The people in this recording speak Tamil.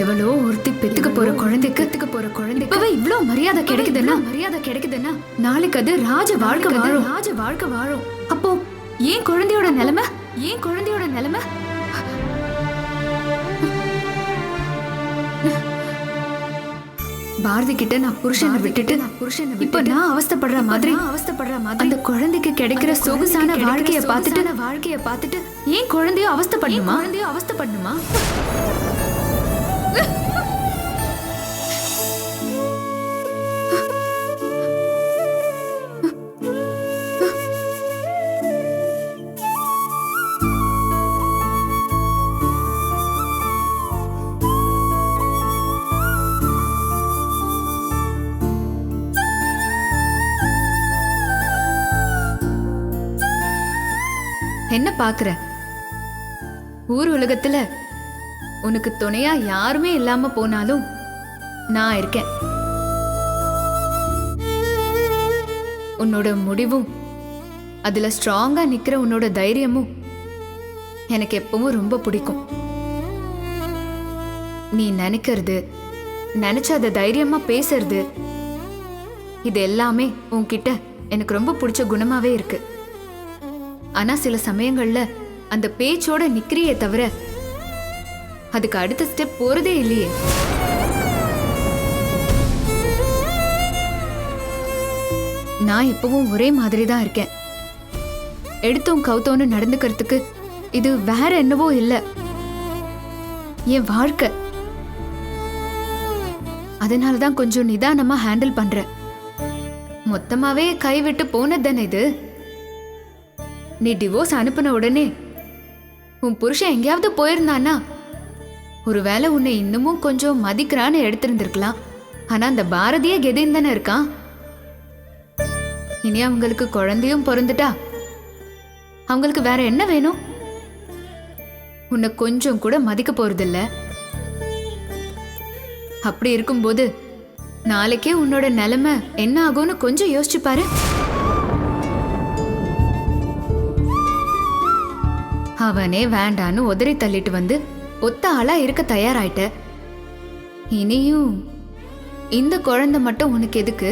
எவ்வளோ ஒருத்தி பெத்துக்க போற குழந்தைக்கு பெத்துக்க போற குழந்தைக்கு இப்பவே இவ்ளோ மரியாதை கிடைக்குதுன்னா? மரியாதை கிடைக்குதுன்னா? நாளைக்கு அது ராஜ வாழ்க்கை வாழும். ராஜ வாழ்க்கை வாழும். அப்போ ஏன் குழந்தையோட நிலைமை? ஏன் குழந்தையோட நிலைமை? பாரதி கிட்ட நான் புருஷனை விட்டுட்டு நான் புருஷனை இப்ப நான் அவஸ்தைப்படுற மாதிரி அவஸ்தைப்படுற மாதிரி அந்த குழந்தைக்கு கிடைக்கிற சொகுசான வாழ்க்கைய பார்த்துட்டு வாழ்க்கைய பார்த்துட்டு ஏன் குழந்தையோ அவஸ்தைப்படணுமா? குழந்தையோ அவஸ்தைப்படணுமா? என்ன பாக்குற ஊர் உலகத்துல உனக்கு துணையா யாருமே இல்லாம போனாலும் நான் இருக்கேன். உன்னோட முடிவும் அதுல ஸ்ட்ராங்கா நிக்கிற உன்னோட தைரியமும் எனக்கு எப்பவும் ரொம்ப பிடிக்கும். நீ நினைக்கிறது நினைச்ச அதை தைரியமா பேசுறது இது எல்லாமே உன்கிட்ட எனக்கு ரொம்ப பிடிச்ச குணமாவே இருக்கு. ஆனா சில சமயங்கள்ல அந்த பேச்சோட நிக்கிறியே தவிர அதுக்கு அடுத்த ஸ்டெப் போறதே இல்லையே. நான் எப்பவும் ஒரே மாதிரி தான் இருக்கேன். எடுத்தோம் கவுத்தோன்னு நடந்துக்கிறதுக்கு இது வேற என்னவோ இல்லை. என் வாழ்க்கை. அதனால தான் கொஞ்சம் நிதானமா ஹேண்டில் பண்றேன். மொத்தமாவே கைவிட்டு போனது தானே இது? நீ டிவோர்ஸ் அனுப்பின உடனே உன் புருஷன் எங்கேயாவது போயிருந்தானா ஒருவேளை உன்னை இன்னமும் கொஞ்சம் மதிக்கிறான்னு எடுத்திருந்திருக்கலாம். ஆனா அந்த பாரதிய கெதின்னு தானே இருக்கான். இனி அவங்களுக்கு குழந்தையும் பிறந்துட்டா? அவங்களுக்கு வேற என்ன வேணும்? உன்னை கொஞ்சம் கூட மதிக்க போறதில்ல. அப்படி இருக்கும்போது நாளைக்கே உன்னோட நிலைமை என்ன ஆகும்னு கொஞ்சம் யோசிச்சு பாரு. அவனே வேண்டான்னு உதறி தள்ளிட்டு வந்து ஒத்த ஆளா இருக்க தயாராயிட்ட. இனியும் இந்த குழந்தை மட்டும் உனக்கு எதுக்கு?